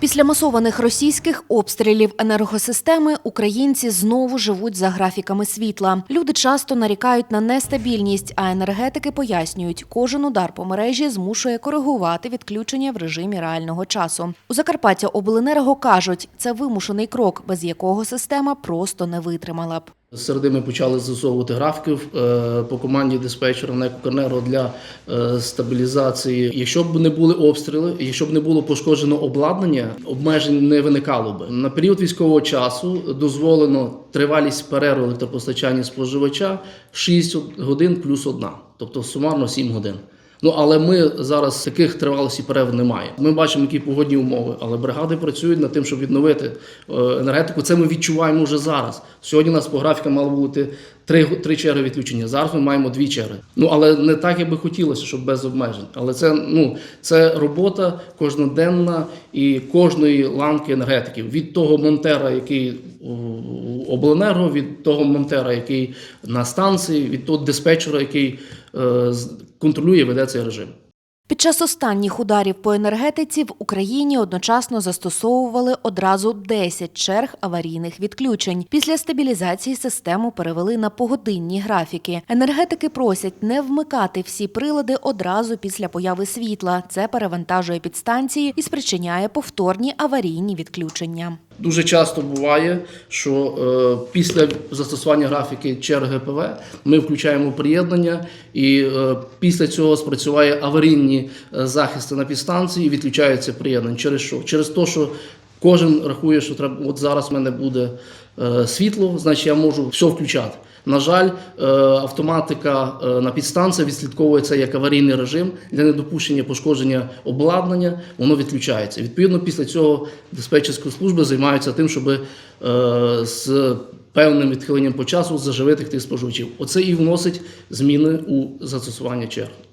Після масованих російських обстрілів енергосистеми українці знову живуть за графіками світла. Люди часто нарікають на нестабільність, а енергетики пояснюють, кожен удар по мережі змушує коригувати відключення в режимі реального часу. У Закарпаття Обленерго кажуть, це вимушений крок, без якого система просто не витримала б. З середи ми почали застосовувати графіків е, по команді диспетчера на Екоконерго для е, стабілізації. Якщо б не були обстріли, якщо б не було пошкоджено обладнання, обмежень не виникало б. На період військового часу дозволено тривалість перерви електропостачання споживача 6 годин плюс одна, тобто сумарно 7 годин. Ну але ми зараз таких тривалості перерв немає. Ми бачимо, які погодні умови, але бригади працюють над тим, щоб відновити е, енергетику. Це ми відчуваємо вже зараз. Сьогодні у нас по графікам мало бути три, три черги відключення. Зараз ми маємо дві черги. Ну але не так, як би хотілося, щоб без обмежень. Але це ну це робота кожноденна і кожної ланки енергетиків від того монтера, який обленерго, від того монтера, який на станції, від того диспетчера, який е, контролює, веде цей режим. Під час останніх ударів по енергетиці в Україні одночасно застосовували одразу 10 черг аварійних відключень. Після стабілізації систему перевели на погодинні графіки. Енергетики просять не вмикати всі прилади одразу після появи світла. Це перевантажує підстанції і спричиняє повторні аварійні відключення. Дуже часто буває, що е, після застосування графіки ЧРГПВ ГПВ ми включаємо приєднання, і е, після цього спрацюває аварійні е, захисти на підстанції, і відключається приєднання. Через що? Через те, що кожен рахує, що треба, от зараз в мене буде е, світло, значить я можу все включати. На жаль, е, автоматика е, на підстанції відслідковується як аварійний режим для недопущення пошкодження обладнання, воно відключається. Відповідно, після цього диспетчерські служби займаються тим, щоб з певним відхиленням по часу заживити тих споживачів. Оце і вносить зміни у застосування черг.